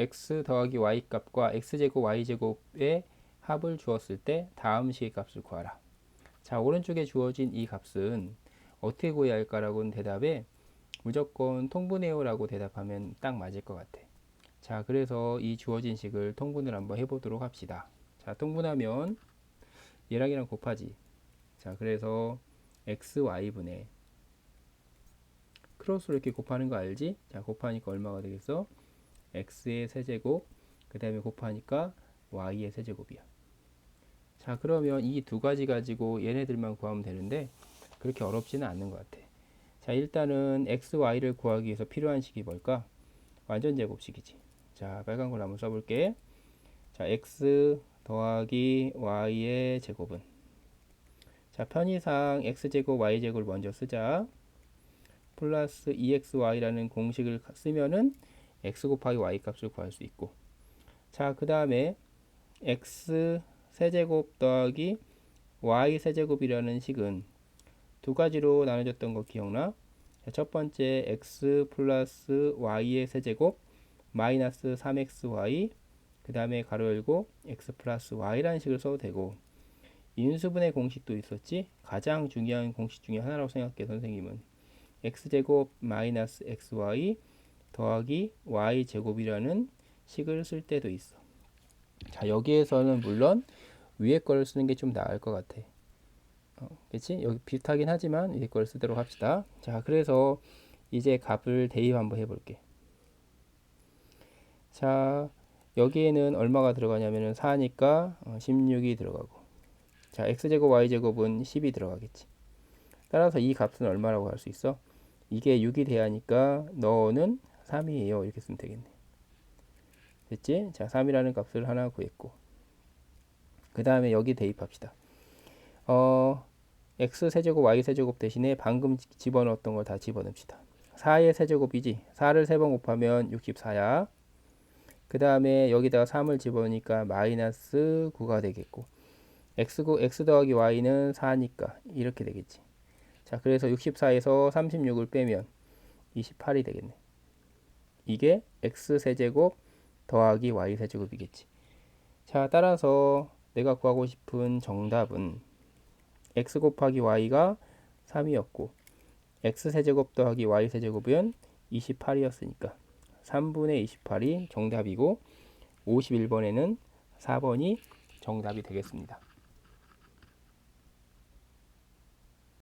x 더하기 y 값과 x제곱 y제곱의 합을 주었을 때 다음 식의 값을 구하라. 자, 오른쪽에 주어진 이 값은 어떻게 구해야 할까라고는 대답에 무조건 통분해요라고 대답하면 딱 맞을 것 같아. 자, 그래서 이 주어진 식을 통분을 한번 해보도록 합시다. 자, 통분하면 얘랑 얘랑 곱하지. 자, 그래서 xy분의 크로스로 이렇게 곱하는 거 알지? 자, 곱하니까 얼마가 되겠어? X의 세제곱, 그 다음에 곱하니까 y의 세제곱이야. 자, 그러면 이 두 가지 가지고 얘네들만 구하면 되는데 그렇게 어렵지는 않는 것 같아. 자, 일단은 x, y를 구하기 위해서 필요한 식이 뭘까? 완전 제곱식이지. 자, 빨간 걸 한번 써볼게. 자, x 더하기 y의 제곱은 자, 편의상 x제곱 y제곱을 먼저 쓰자. 플러스 2xy라는 공식을 쓰면은 x 곱하기 y 값을 구할 수 있고. 자 그 다음에 x 세제곱 더하기 y 세제곱이라는 식은 두 가지로 나눠졌던 거 기억나? 자, 첫 번째 x 플러스 y의 세제곱 마이너스 3xy 그 다음에 가로 열고 x 플러스 y라는 식을 써도 되고. 인수분해 공식도 있었지? 가장 중요한 공식 중에 하나라고 생각해 선생님은. x제곱 마이너스 xy 더하기 y제곱이라는 식을 쓸 때도 있어. 자, 여기에서는 물론 위에 거를 쓰는 게 좀 나을 것 같아. 어, 그치? 여기 비슷하긴 하지만 위에 거를 쓰도록 합시다. 자, 그래서 이제 값을 대입 한번 해볼게. 자, 여기에는 얼마가 들어가냐면은 4니까 16이 들어가고. 자, x제곱 y제곱은 10이 들어가겠지. 따라서 이 값은 얼마라고 할 수 있어? 이게 6이 돼야 하니까 너는 3이에요. 이렇게 쓰면 되겠네. 됐지? 자, 3이라는 값을 하나 구했고. 그 다음에 여기 대입합시다. 어, x 세제곱 y 세제곱 대신에 방금 집어넣었던 걸 다 집어넣읍시다. 4의 세제곱이지. 4를 3번 곱하면 64야. 그 다음에 여기다가 3을 집어넣으니까 마이너스 9가 되겠고. x, x 더하기 y는 4니까 이렇게 되겠지. 자, 그래서 64에서 36을 빼면 28이 되겠네. 이게 x 세제곱 더하기 y 세제곱이겠지. 자, 따라서 내가 구하고 싶은 정답은 x 곱하기 y가 3이었고 x 세제곱 더하기 y 세제곱은 28이었으니까 3분의 28이 정답이고 51번에는 4번이 정답이 되겠습니다.